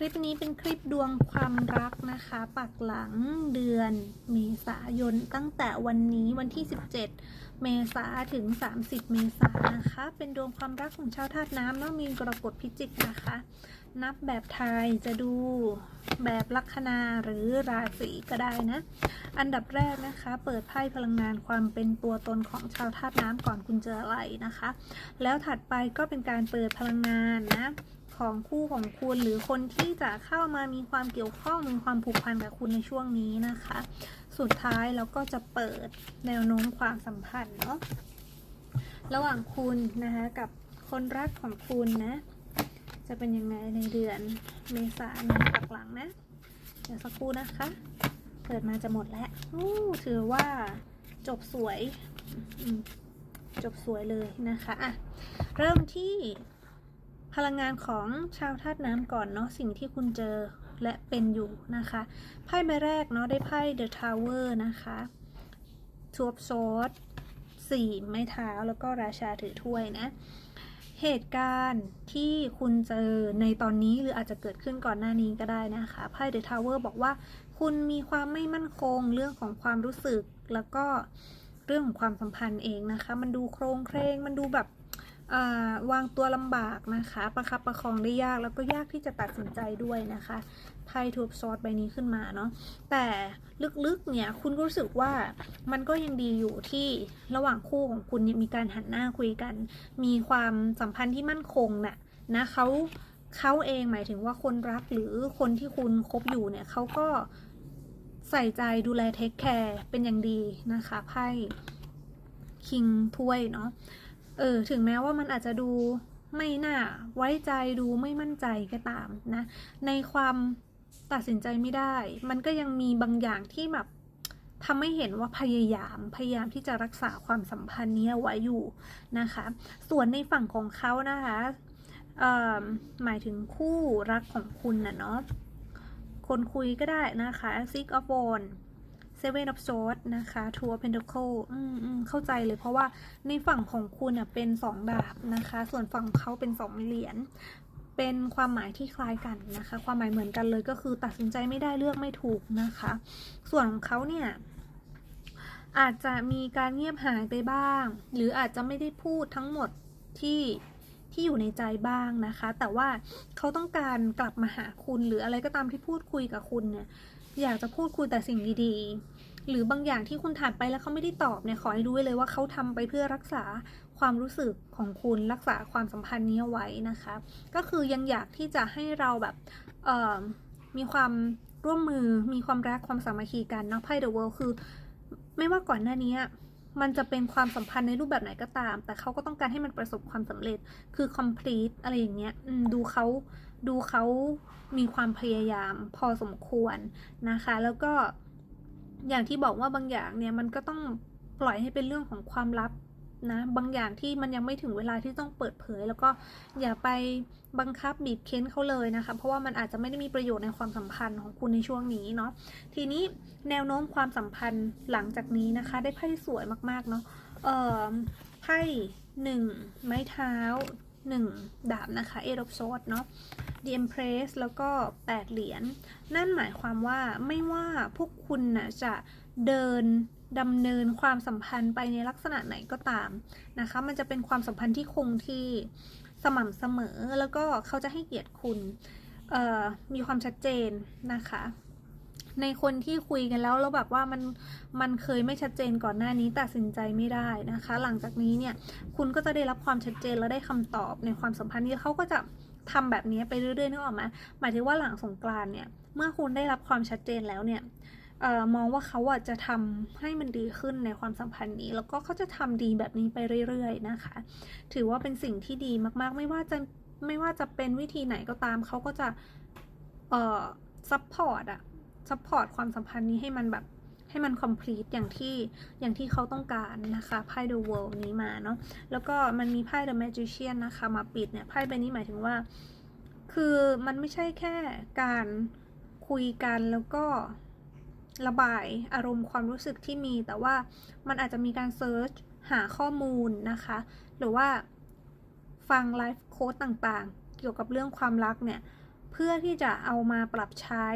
คลิปนี้เป็นคลิปดวงความรักนะคะ ปักหลังเดือนเมษายนตั้งแต่วันนี้วันที่ 17 เมษาถึง 30 เมษายนนะคะ เป็นดวงความรักของชาวธาตุน้ำเนาะมีกรกฎพิจิกนะคะ นับแบบไทยจะดูแบบลัคนาหรือราศีก็ได้นะ อันดับแรกนะคะ เปิดไพ่พลังงานความเป็นตัวตนของชาวธาตุน้ำก่อนคุณเจออะไรนะคะ แล้วถัดไปก็เป็นการเปิดพลังงานนะ ของคู่ของคุณ หรือคนที่จะเข้ามามีความเกี่ยวข้องมีความผูกพันกับคุณในช่วงนี้นะคะ สุดท้ายเราก็จะเปิดแนวโน้มความสัมพันธ์เนาะระหว่างคุณนะคะกับคนรักของคุณนะ จะเป็นยังไงในเดือนเมษายนปักหลังนะเดี๋ยวสักครู่นะคะ เปิดมาจะหมดแล้วถือว่าจบสวยจบสวยเลยนะคะอะเริ่มที่ พลังงานของชาวธาตุน้ำก่อนเนาะสิ่งที่คุณเจอและเป็นอยู่นะคะไพ่ใบแรกเนาะได้ไพ่ The Tower นะคะ Two of Swords สี่ไม้เท้าแล้วก็ราชาถือถ้วยนะเหตุการณ์ที่คุณเจอในตอนนี้หรืออาจจะเกิดขึ้นก่อนหน้านี้ก็ได้นะคะไพ่ The Tower บอกว่า คุณมีความไม่มั่นคงเรื่องของความรู้สึกแล้วก็เรื่องของความสัมพันธ์เองนะคะ มันดูโครงเครงมันดูแบบ วางตัวลำบากนะคะ ประคับประคองได้ยากแล้วก็ยากที่จะตัดสินใจด้วยนะคะไพ่ทูบซอสใบนี้ขึ้นมาเนาะแต่ลึกๆเนี่ยคุณรู้สึกว่ามันก็ยังดีอยู่ที่ระหว่างคู่ของคุณเนี่ยมีการหันหน้าคุยกัน มีความสัมพันธ์ที่มั่นคงน่ะนะเขาเขาเองหมายถึงว่าคนรักหรือคนที่คุณคบอยู่เนี่ยเขาก็ใส่ใจดูแลเทคแคร์เป็นอย่างดีนะคะไพ่คิงถ้วยเนาะ เออถึงแม้ว่ามันอาจจะดูไม่น่าไว้ใจดูไม่มั่นใจก็ตามนะ ในความตัดสินใจไม่ได้ มันก็ยังมีบางอย่างที่แบบทำให้เห็นว่าพยายามพยายามที่จะรักษาความสัมพันธ์นี้ไว้อยู่นะคะ ส่วนในฝั่งของเขานะคะหมายถึงคู่รักของคุณนะเนาะคนคุยก็ได้นะคะ Six of Wands Seven of Swords นะคะ Two of Pentacles อืมอืมเข้าใจเลยเพราะว่าในฝั่งของคุณเน่ะเป็นสองดาบนะคะ ส่วนฝั่งเขาเป็นสองเหรียญเป็นความหมายที่คล้ายกันนะคะ ความหมายเหมือนกันเลยก็คือตัดสินใจไม่ได้เลือกไม่ถูกนะคะ ส่วนของเขาเนี่ยอาจจะมีการเงียบหายไปบ้าง หรืออาจจะไม่ได้พูดทั้งหมดที่ที่อยู่ในใจบ้างนะคะ แต่ว่าเขาต้องการกลับมาหาคุณหรืออะไรก็ตามที่พูดคุยกับคุณเนี่ย อยากจะพูดคุยแต่สิ่งดีๆ หรือบางอย่างที่คุณถามไปแล้วเขาไม่ได้ตอบเนี่ยขอให้รู้ไว้เลยว่าเขาทำไปเพื่อรักษาความรู้สึกของคุณรักษาความสัมพันธ์นี้ไว้นะคะ ก็คือยังอยากที่จะให้เราแบบมีความร่วมมือมีความรักความสามัคคีกันนะไพ่เดอะเวิลด์คือ ไม่ว่าก่อนหน้านี้มันจะเป็นความสัมพันธ์ในรูปแบบไหนก็ตาม แต่เขาก็ต้องการให้มันประสบความสำเร็จคือ complete อะไรอย่างเงี้ยดูเขา ดูเขามีความพยายามพอสมควรนะคะ แล้วก็อย่างที่บอกว่าบางอย่างเนี่ยมันก็ต้องปล่อยให้เป็นเรื่องของความลับนะบางอย่างที่มันยังไม่ถึงเวลาที่ต้องเปิดเผย แล้วก็อย่าไปบังคับบีบเค้นเขาเลยนะคะ เพราะว่ามันอาจจะไม่ได้มีประโยชน์ในความสัมพันธ์ของคุณในช่วงนี้เนาะทีนี้แนวโน้มความสัมพันธ์หลังจากนี้นะคะ ได้ไพ่สวยมากๆเนาะเอ่อไพ่หนึ่งไม้เท้า หนึ่งดาบนะคะ Eight of Swords เนาะ The Empress แล้วก็ 8 เหรียญนั่นหมายความว่าไม่ว่าพวกคุณนะจะเดินดำเนินความสัมพันธ์ไปในลักษณะไหนก็ตามนะคะ มันจะเป็นความสัมพันธ์ที่คงที่สม่ำเสมอแล้วก็เขาจะให้เกียรติคุณมีความชัดเจนนะคะ ในคนที่คุยกันแล้วแล้วแบบว่ามันมันเคยไม่ชัดเจนก่อนหน้านี้ตัดสินใจไม่ได้นะคะ หลังจากนี้เนี่ยคุณก็จะได้รับความชัดเจนและได้คำตอบในความสัมพันธ์นี้เขาก็จะทำแบบนี้ไปเรื่อยๆนึกออกไหมหมายถึงว่าหลังสงกรานเนี่ยเมื่อคุณได้รับความชัดเจนแล้วเนี่ยออมองว่าเขาอะจะทำให้มันดีขึ้นในความสัมพันธ์นี้ แล้วก็เขาจะทำดีแบบนี้ไปเรื่อย ๆ นะคะ ถือว่าเป็นสิ่งที่ดีมากๆ ไม่ว่าจะไม่ว่าจะเป็นวิธีไหนก็ตามเขาก็จะเอ่อซัพพอร์ตอะ ซัพพอร์ตความสัมพันธ์นี้ให้มันแบบให้มัน complete อย่างที่อย่างที่เขาต้องการนะคะไพ่ The World นี้มาเนาะแล้วก็มันมีไพ่ The Magician นะคะ มาปิดเนี่ยไพ่ใบนี้หมายถึงว่า คือมันไม่ใช่แค่การคุยกันแล้วก็ระบายอารมณ์ความรู้สึกที่มี แต่ว่ามันอาจจะมีการเซิร์ชหาข้อมูลนะคะ หรือว่าฟังไลฟ์โค้ดต่างๆ เกี่ยวกับเรื่องความรักเนี่ย เพื่อที่จะเอามาปรับใช้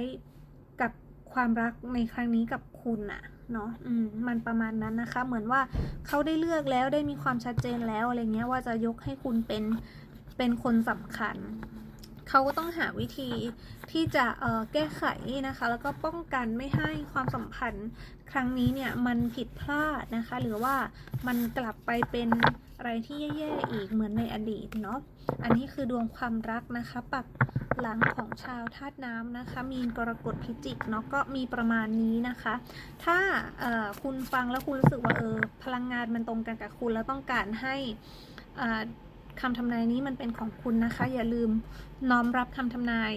ความรักในครั้งนี้กับคุณอะเนาะอืมมันประมาณนั้นนะคะ เหมือนว่าเขาได้เลือกแล้วได้มีความชัดเจนแล้วอะไรเงี้ยว่าจะยกให้คุณเป็นเป็นคนสำคัญเขาก็ต้องหาวิธีที่จะเอ่อแก้ไขนะคะ แล้วก็ป้องกันไม่ให้ความสัมพันธ์ครั้งนี้เนี่ยมันผิดพลาดนะคะ หรือว่ามันกลับไปเป็นอะไรที่แย่ๆอีกเหมือนในอดีตเนาะอันนี้คือดวงความรักนะคะปัก หลังของชาวธาตุน้ำนะคะ มีนกรกฎพิจิกเนาะก็มีประมาณนี้นะคะ ถ้าคุณฟังแล้วคุณรู้สึกว่าเออพลังงานมันตรงกันกับคุณแล้วต้องการให้คำทำนายนี้มันเป็นของคุณนะคะ อย่าลืมน้อมรับคำทำนาย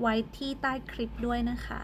ไว้ที่ใต้คลิปด้วยนะคะ